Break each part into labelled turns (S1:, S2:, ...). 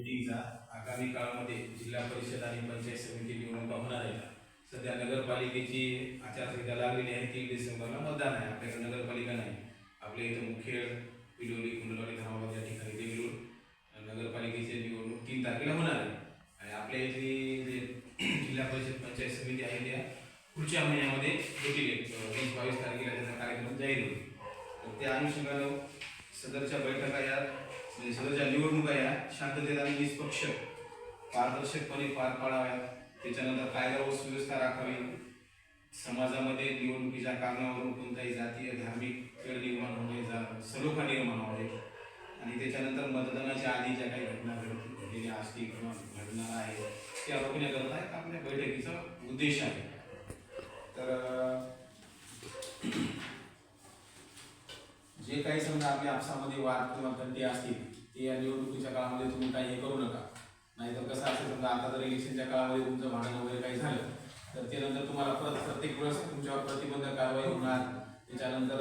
S1: मिटिंगचा आगामी काळामध्ये जिल्हा परिषद आणि पंचायत समिती निवडणुका होणार आहेत. सध्या नगरपालिकेची आचारसंहिता लागलेली आहे. तीन डिसेंबरला मतदान आहे. आपल्याकडे नगरपालिका नाही. आपल्या इथं मुखेड पिलोली कुंडलवाडी धामाबाद या ठिकाणी देगलूर नगरपालिकेची निवडणूक तीन तारखेला होणार आहे. आणि आपल्या इथली जे जिल्हा परिषद पंचायत समिती आहे त्या पुढच्या महिन्यामध्ये देखील एक, वीस बावीस तारखेला त्याचा कार्यक्रम जाहीर होईल. तर त्या अनुषंगानं सदरच्या बैठका या म्हणजे सदरच्या निवडणुका या शांततेत आणि निष्पक्ष पारदर्शकपणे पार पाडाव्यात. त्याच्यानंतर कायदा व सुव्यवस्था राखावी. समाजामध्ये निवडणुकीच्या कारणावरून कोणताही जातीय धार्मिक खेळ निर्माण होणे सलोखा निर्माण व्हावे आणि त्याच्यानंतर मतदानाच्या आधी ज्या काही घटना घड- घडलेल्या असतील किंवा घडणार आहे त्या रोखण्याकरता एक आपल्या बैठकीचा उद्देश आहे तर अं, जे काही समजा आपल्या आपसामध्ये वाद किंवा तंटे असतील ते या निवडणुकीच्या काळामध्ये तुम्ही काही हे करू नका. नाहीतर कसं असेल समजा आता जर इलेक्शनच्या काळामध्ये तुमचं भांडण वगैरे काही झालं तर ते नंतर तुम्हाला परत प्रत्येक वेळेस तुमच्यावर प्रतिबंधक कारवाई होणार. त्याच्यानंतर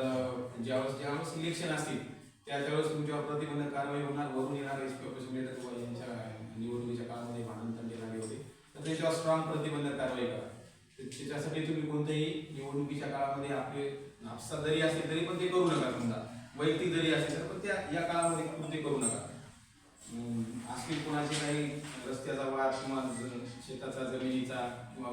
S1: ज्यावेळेस ज्यावेळेस इलेक्शन असतील त्या त्यावेळेस तुमच्यावर प्रतिबंधक कारवाई होणार. वरून येणार एस पी ऑफिस किंवा यांच्या निवडणुकीच्या काळामध्ये भांडण तंटे झाले होते. तर त्याच्यावर स्ट्रॉंग प्रतिबंधक कारवाई करा. त्याच्यासाठी तुम्ही कोणत्याही निवडणुकीच्या काळामध्ये आपले आपसा जरी असेल तरी पण ते करू नका समजा वैयक्तिक जरी असेल तर पण त्या या काळामध्ये ते करू नका. असतील कोणाचे काही रस्त्याचा वाद किंवा शेताचा जमिनीचा किंवा